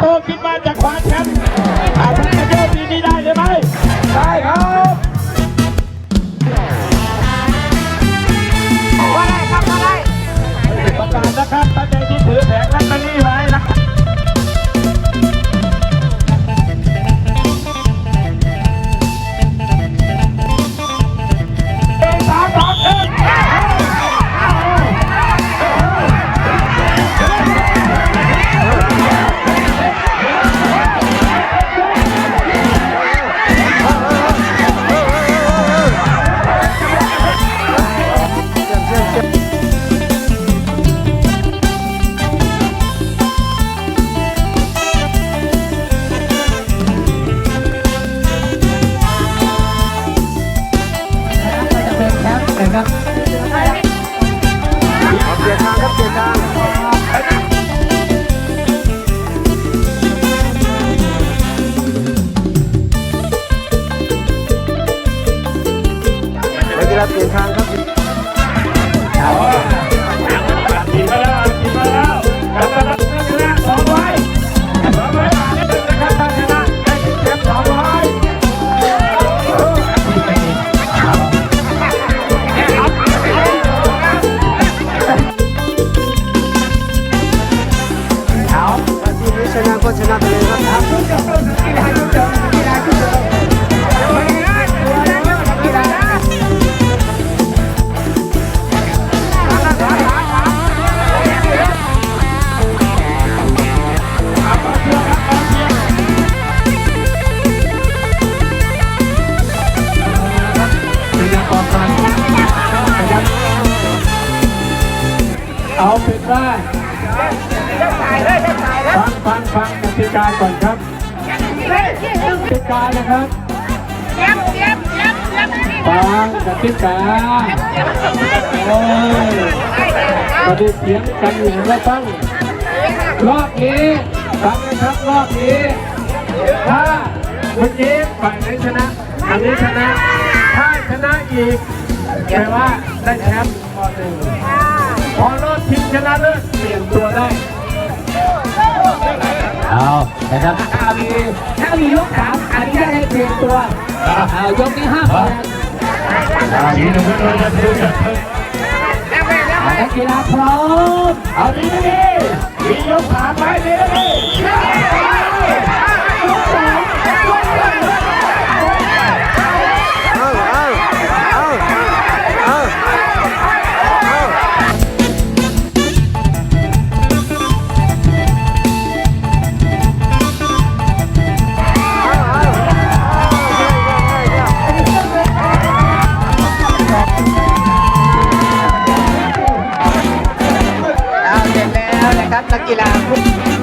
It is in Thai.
โตคิดว่าจะคว้าแชมป์อ ครับเปลี่ยทางนักกีฬาเปลี่ยนทางครับ นะก็ชนะไปเลยครับเอาเป็นว่า ฟังฟังกติกาก่อนครับกติกานะครับฟังกติกาโอ้ยมาดูเสียงกันอยู่แล้วฟังรอบนี้ฟังนะครับรอบนี้ถ้าเมื่อกี้ฝ่ายไหนชนะ อันนี้ชนะ ถ้าชนะอีกแปลว่าได้แชมป์ข้อหนึ่งพอรอบชิงชนะเลิศเปลี่ยนตัวได้ นะครับถ้ามีถ้ามียกสามอันนี้ได้เปลี่ยนตัวเอายกที่ห้าคะแนนทีนึงก็เราจะดูกันนักกีฬาพร้อมเอาดีนะดิมียกสามไปดีนะดิ นักกีฬา